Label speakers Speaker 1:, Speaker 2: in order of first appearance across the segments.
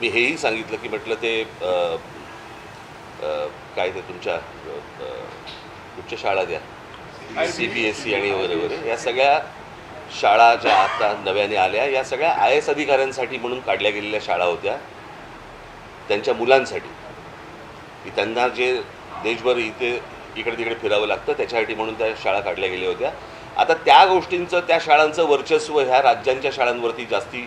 Speaker 1: मी हेही सांगितलं की म्हटलं ते काय ते तुमच्या उच्च शाळा द्या. सी बी एस सी आणि वगैरे वगैरे या सगळ्या शाळा ज्या आता नव्याने आल्या या सगळ्या आय एस अधिकाऱ्यांसाठी म्हणून काढल्या गेलेल्या शाळा होत्या. त्यांच्या मुलांसाठी. की त्यांना जे देशभर इथे इकडे तिकडे फिरावं लागतं त्याच्यासाठी म्हणून त्या शाळा काढल्या गेल्या होत्या. आता त्या गोष्टींचं त्या शाळांचं वर्चस्व ह्या राज्यांच्या शाळांवरती जास्ती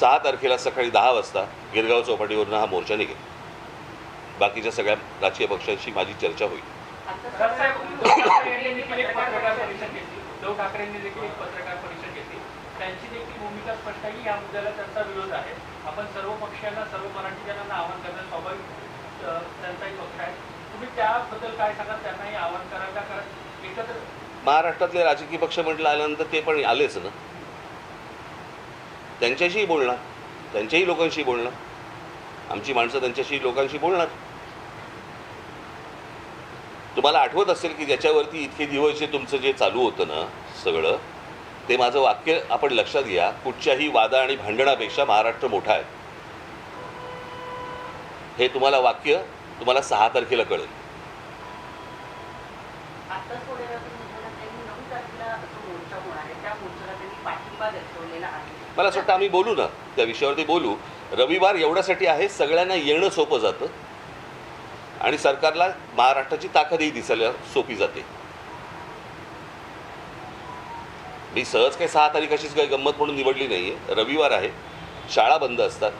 Speaker 1: सहा तारखेला सकाळी दहा वाजता गिरगाव चौपाटीवरून हा मोर्चा निघेल. बाकीच्या सगळ्या राजकीय पक्षांशी माझी चर्चा होईल.
Speaker 2: एक पत्रकार ठाकरेंनी देखील एक पत्रकार परिषद घेतली त्यांची देखील भूमिका स्पष्ट आहे की या मुद्द्याला त्यांचा विरोध आहे आपण सर्व पक्षांना सर्व मराठी जनांना आवाहन करणं स्वाभाविक त्यांचाही पक्ष आहे तुम्ही त्याबद्दल काय सांगा त्यांनाही आवाहन करायला कारण एकत्र
Speaker 1: महाराष्ट्रातले राजकीय पक्ष म्हटलं आल्यानंतर ते पण आलेच ना. त्यांच्याशीही बोलणार त्यांच्याही लोकांशी बोलणार. आमची माणसं त्यांच्याशी लोकांशी बोलणार. तुम्हाला आठवत असेल की ज्याच्यावरती इतके दिवस जे तुमचं जे चालू होतं ना सगळं ते माझं वाक्य आपण लक्षात घ्या कुठच्याही वादा आणि भांडणापेक्षा महाराष्ट्र मोठा आहे. हे तुम्हाला वाक्य तुम्हाला सहा तारखेला कळेल
Speaker 3: आता थोड्या वेळापूर्वी मुख्यमंत्र्यांनी नऊ तारखेला जो मोर्चा होणार आहे त्या मोर्चाला त्यांनी पाठिंबा दर्शवलेला आहे
Speaker 1: मला असं वाटतं आम्ही बोलू ना त्या विषयावरती बोलू. रविवार एवढ्यासाठी आहे सगळ्यांना येणं सोपं जातं. आणि सरकारला महाराष्ट्राची ताकदही दिसायला सोपी जाते. मी सहज काही सहा तारीख अशीच काही गंमत म्हणून निवडली नाही आहे रविवार आहे शाळा बंद असतात.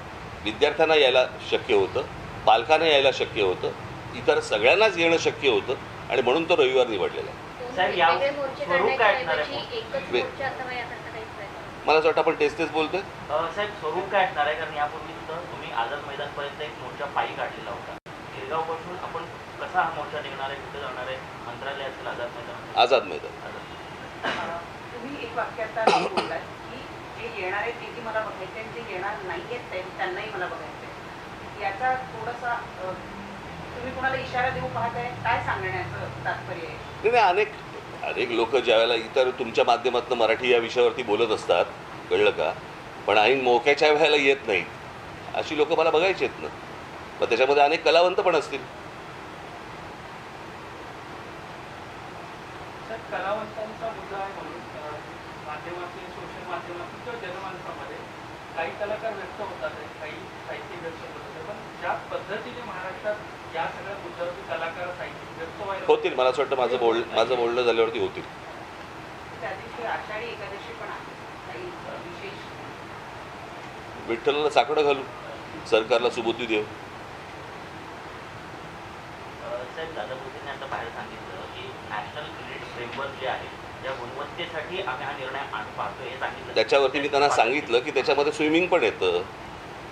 Speaker 1: विद्यार्थ्यांना यायला शक्य होतं पालकांना यायला शक्य होतं इतर सगळ्यांनाच येणं शक्य होतं आणि म्हणून तो रविवार निवडलेला आहे. मला असं वाटतं आपण तेच तेच बोलतोय.
Speaker 4: अ, साहेब स्वरूप काय असणार आहे? कारण यापूर्वी सुद्धा तुम्ही आझाद मैदानपर्यंत एक मोर्चा पायी काढलेला होता. गिरगावपासून आपण कसा हा मोर्चा निघणार आहे? कुठे जाणार आहे? मंत्रालय असेल आझाद मैदान.
Speaker 1: आझाद मैदान.
Speaker 3: तुम्ही एक वाक्य आता बोललात की जे येणार आहेत तेही मला बघायचे आणि जे येणार नाही आहेत ते त्यांनाही मला बघायचं आहे याचा थोडासा तुम्ही कोणाला इशारा देऊ पाहताय? काय सांगण्याचं तात्पर्य आहे?
Speaker 1: नाही नाही अनेक अनेक लोक ज्यावेळेला इतर तुमच्या माध्यमातून मराठी या विषयावरती बोलत असतात कळलं का? पण ऐन मोक्याच्या वेळेला येत नाहीत. अशी लोक मला बघायची आहेत ना. मग त्याच्यामध्ये अनेक कलावंत पण असतील.
Speaker 2: काही कलाकार व्यक्त होतात काही साहित्य व्यक्त होतात. पण ज्या पद्धतीने महाराष्ट्रात या सगळ्या मुद्द्यावरती कलाकार साहित्यिक व्यक्त व्हायला
Speaker 1: होतील मला असं वाटतं माझं बोल माझं बोलणं झाल्यावरती होतील.
Speaker 3: त्या दिवशी आषाढी एकादशी पण आहे. काही अं, विशेष?
Speaker 1: विठ्ठलाला साकडं घालू. सरकारला सुबुद्धी देऊ.
Speaker 4: अ, साहेब दादा भुसेंनी आता बाहेर सांगितलं की नॅशनल क्रेडिट फ्रेमवर्क जे आहे त्या गुणवत्तेसाठी आम्ही हा निर्णय आण पाहतो हे सांगितलं.
Speaker 1: त्याच्यावरती मी त्यांना सांगितलं की त्याच्यामध्ये स्विमिंग पण येतं.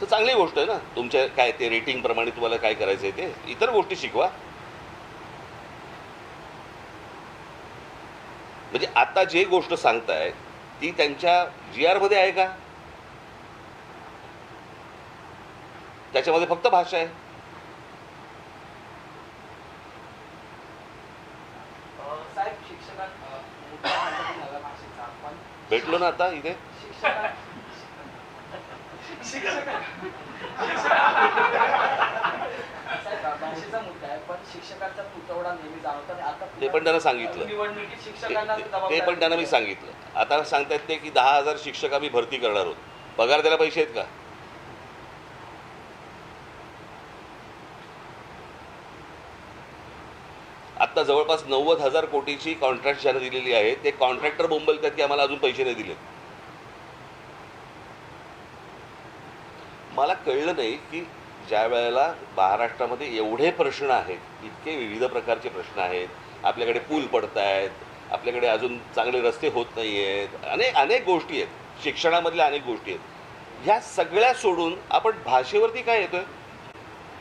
Speaker 1: तर चांगली गोष्ट आहे ना. तुमच्या काय ते रेटिंगप्रमाणे तुम्हाला काय करायचं आहे ते. इतर गोष्टी शिकवा. म्हणजे आता जे गोष्ट सांगताय ती त्यांच्या जी आरमध्ये आहे का? त्याच्यामध्ये फक्त भाषा आहे. भेटलो ना आता इथे
Speaker 5: शिक्षका शिक्षका साहेब भाषेचा मुद्दा आहे पण शिक्षकांचा तुटवडा नेहमी जाणवतो आणि आता
Speaker 1: ते पण त्यांना सांगितलं. ते पण त्यांना मी सांगितलं. आता सांगतायत ते की दहा हजार शिक्षक आम्ही भरती करणार आहोत. पगार द्यायला पैसे आहेत का? आत्ता जवळपास नव्वद हजार कोटीची कॉन्ट्रॅक्ट ज्यांना दिलेली आहे ते कॉन्ट्रॅक्टर बोंबलतात की आम्हाला अजून पैसे नाही दिले मला कळलं नाही की ज्या वेळेला महाराष्ट्रामध्ये एवढे प्रश्न आहेत इतके विविध प्रकारचे प्रश्न आहेत आपल्याकडे पूल पडत आहेत आपल्याकडे अजून चांगले रस्ते होत नाही आहेत अनेक अनेक गोष्टी आहेत शिक्षणामधल्या अनेक गोष्टी आहेत. ह्या सगळ्या सोडून आपण भाषेवरती काय येतोय?